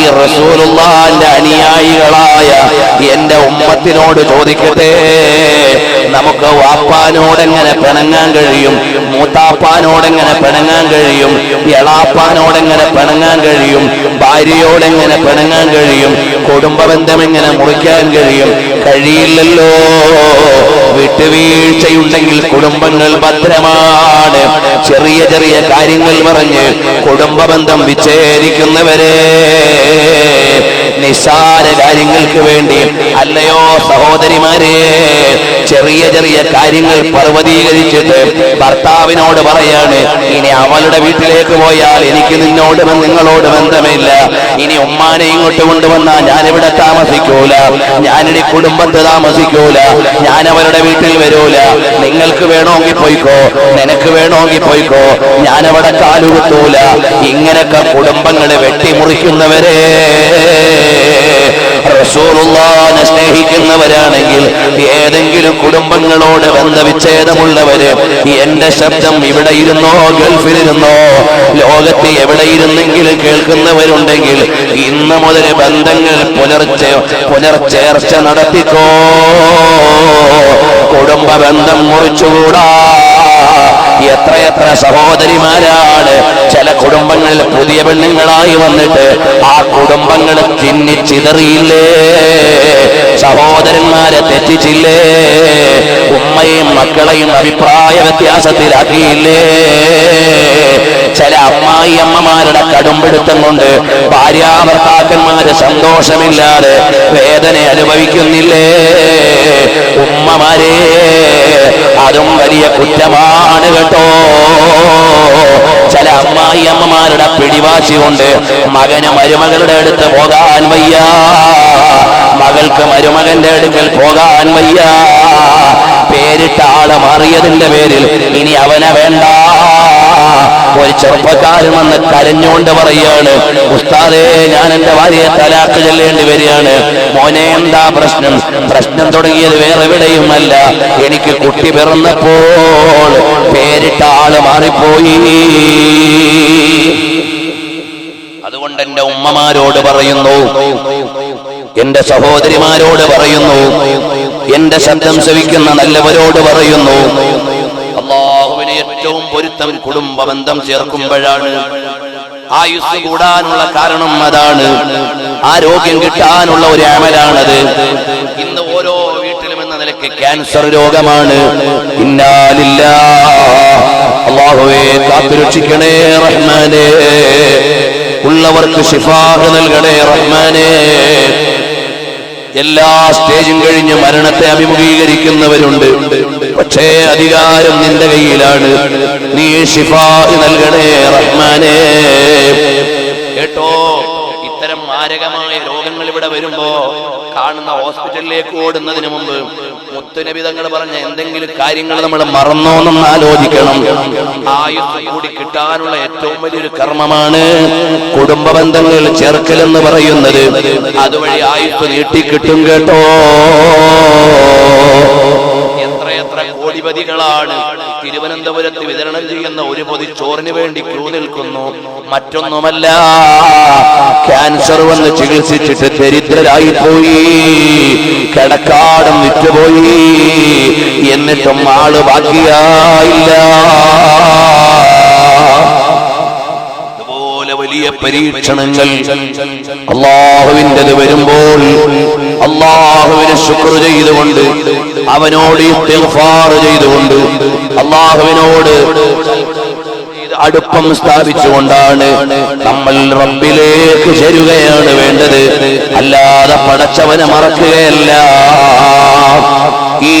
ഈ റസൂലുള്ളാന്റെ അനുയായികളായ എന്റെ ഉമ്മത്തിനോട് ചോദിക്കട്ടെ? നമുക്ക് വാപ്പാനോടെങ്ങനെ പിണങ്ങാൻ കഴിയും? മൂത്താപ്പാനോടെങ്ങനെ പിണങ്ങാൻ കഴിയും? എളാപ്പാനോടെങ്ങനെ പിണങ്ങാൻ കഴിയും? ഭാര്യയോടെങ്ങനെ പിണങ്ങാൻ കഴിയും? കുടുംബ ബന്ധം എങ്ങനെ മുറിക്കാൻ കഴിയും? കഴിയില്ലല്ലോ. വിട്ടുവീഴ്ചയുണ്ടെങ്കിൽ കുടുംബങ്ങൾ ഭദ്രമാണ്. ചെറിയ ചെറിയ കാര്യങ്ങൾ പറഞ്ഞ് കുടുംബ ബന്ധം വിച്ഛേദിക്കുന്നവരെ നിസ്സാര കാര്യങ്ങൾക്ക് വേണ്ടി അല്ലയോ സഹോദരിമാരെ ചെറിയ ചെറിയ കാര്യങ്ങൾ പർവതീകരിച്ചിട്ട് ഭർത്താവിനോട് പറയാണ് ഇനി അവളുടെ വീട്ടിലേക്ക് പോയാൽ എനിക്ക് നിന്നോട് നിങ്ങളോട് ബന്ധമില്ല. ഇനി ഉമ്മാനെ ഇങ്ങോട്ട് കൊണ്ടുവന്നാൽ ഞാനിവിടെ താമസിക്കൂല. ഞാനിനി കുടുംബത്ത് താമസിക്കൂല. ഞാൻ അവരുടെ വീട്ടിൽ വരൂല. നിങ്ങൾക്ക് വേണമെങ്കിൽ പോയിക്കോ. നിനക്ക് വേണമെങ്കിൽ പോയിക്കോ. ഞാനവിടെ കാലുകുത്തൂല. ഇങ്ങനൊക്കെ കുടുംബങ്ങളെ വെട്ടിമുറിക്കുന്നവരെ റസൂലുള്ളാനെ സ്നേഹിക്കുന്നവരാണെങ്കിൽ ഏതെങ്കിലും കുടുംബങ്ങളോട് ബന്ധവിച്ഛേദമുള്ളവര് എന്റെ ശബ്ദം ഇവിടെ ഇരുന്നോ ഗൾഫിലിരുന്നോ ലോകത്ത് എവിടെ ഇരുന്നെങ്കിലും കേൾക്കുന്നവരുണ്ടെങ്കിൽ ഇന്ന് മുതൽ ബന്ധങ്ങൾ പുനർച്ച പുനർചേർച്ച നടത്തിക്കോ. കുടുംബ ബന്ധം മുറിച്ചുകൂടാ. എത്രയെത്ര സഹോദരിമാരാണ്. ചില കുടുംബങ്ങളിൽ പുതിയ പെണ്ണുങ്ങളായി വന്നിട്ട് ആ കുടുംബങ്ങൾ ചിന്നിച്ചിതറിയില്ലേ സഹോദരന്മാരെ തെറ്റിച്ചില്ലേ? ഉമ്മയും മക്കളെയും അഭിപ്രായ വ്യത്യാസത്തിലാക്കിയില്ലേ? ചില അമ്മായി അമ്മമാരുടെ കടുംപിടുത്തം കൊണ്ട് ഭാര്യാഭർത്താക്കന്മാര് സന്തോഷമില്ലാതെ വേദന അനുഭവിക്കുന്നില്ലേ? ഉമ്മമാരെ അതും വലിയ കുറ്റമാണ് കേട്ടോ. ചില അമ്മായി അമ്മമാരുടെ പിടിവാശി കൊണ്ട് മകന് മരുമകളുടെ അടുത്ത് പോകാൻ വയ്യ. മകൾക്ക് മരുമകന്റെ അടുക്കൽ പോകാൻ വയ്യ. പേരിട്ട ആൾ മാറിയതിന്റെ പേരിൽ ഇനി അവനെ വേണ്ട. ചെറുപ്പക്കാരൻ വന്ന് കരഞ്ഞുകൊണ്ട് പറയാണ് ഉസ്താദേ ഞാൻ എന്റെ ഭാര്യയെ തലാക്ക് ചെല്ലേണ്ടി വരികയാണ്. മോനെ എന്താ പ്രശ്നം? പ്രശ്നം തുടങ്ങിയത് വേറെ എവിടെയുമല്ല. എനിക്ക് കുട്ടി പിറന്നപ്പോൾ പേരിട്ട ആൾ മാറിപ്പോയി. അതുകൊണ്ട് എന്റെ ഉമ്മമാരോട് പറയുന്നു എന്റെ സഹോദരിമാരോട് പറയുന്നു എന്റെ ശബ്ദം ശ്രവിക്കുന്ന നല്ലവരോട് പറയുന്നു പൊരുത്തം കുടുംബ ബന്ധം ചേർക്കുമ്പോഴാണ് ആയുസ് കൂടാനുള്ള കാരണം അതാണ്. ആരോഗ്യം കിട്ടാനുള്ള ഒരു അമലാണത്. ഇന്ന് ഓരോ വീട്ടിലും എന്ന നിലയ്ക്ക് ക്യാൻസർ രോഗമാണ്. ഇന്നാലില്ല അള്ളാഹുവേ കാത്തുരക്ഷിക്കണേ റഹ്മാനേ. ഉള്ളവർക്ക് ശിഫാഹ നൽകണേ റഹ്മാനേ. എല്ലാ സ്റ്റേജും കഴിഞ്ഞ് മരണത്തെ അഭിമുഖീകരിക്കുന്നവരുണ്ട്. പക്ഷേ അധികാരം നിന്റെ കയ്യിലാണ്. നീ ഷിഫാഹ് നൽകണേ റഹ്മാനേ. കേട്ടോ ഇത്തരം മാരകമായ രോഗങ്ങൾ ഇവിടെ വരുമ്പോ കാണുന്ന ഹോസ്പിറ്റലിലേക്ക് ഓടുന്നതിന് മുമ്പ് മുത്തുനബി തങ്ങൾ പറഞ്ഞ എന്തെങ്കിലും കാര്യങ്ങൾ നമ്മൾ മറന്നോന്നൊന്ന് ആലോചിക്കണം. ആയുസ് കൂടി കിട്ടാനുള്ള ഏറ്റവും വലിയൊരു കർമ്മമാണ് കുടുംബ ബന്ധങ്ങൾ ചേർക്കൽ എന്ന് പറയുന്നത്. അതുവഴി ആയുസ് നീട്ടിക്കിട്ടും കേട്ടോ എത്രയെത്ര കോടിപതികളാണ് തിരുവനന്തപുരത്ത് വിതരണം ചെയ്യുന്ന ഒരു പൊതി ചോറിന് വേണ്ടി ക്യൂ നിൽക്കുന്നു. മറ്റൊന്നുമല്ല ക്യാൻസർ വന്ന് ചികിത്സിച്ചിട്ട് ദരിദ്രരായി പോയി കിടക്കാടം വിറ്റുപോയി. എന്നിട്ടും ആൾ ബാക്കിയായില്ല. വലിയ പരീക്ഷണങ്ങൾ അള്ളാഹുവിന്റെത് വരുമ്പോൾ അള്ളാഹുവിനെ ശുക്ർ ചെയ്തുകൊണ്ട് അവനോട് ചെയ്തുകൊണ്ട് അള്ളാഹുവിനോട് അടുപ്പം സ്ഥാപിച്ചുകൊണ്ടാണ് നമ്മൾ റബ്ബിലേക്ക് ചേരുകയാണ് വേണ്ടത്. അല്ലാതെ പടച്ചവനെ മറക്കുകയല്ല. ഈ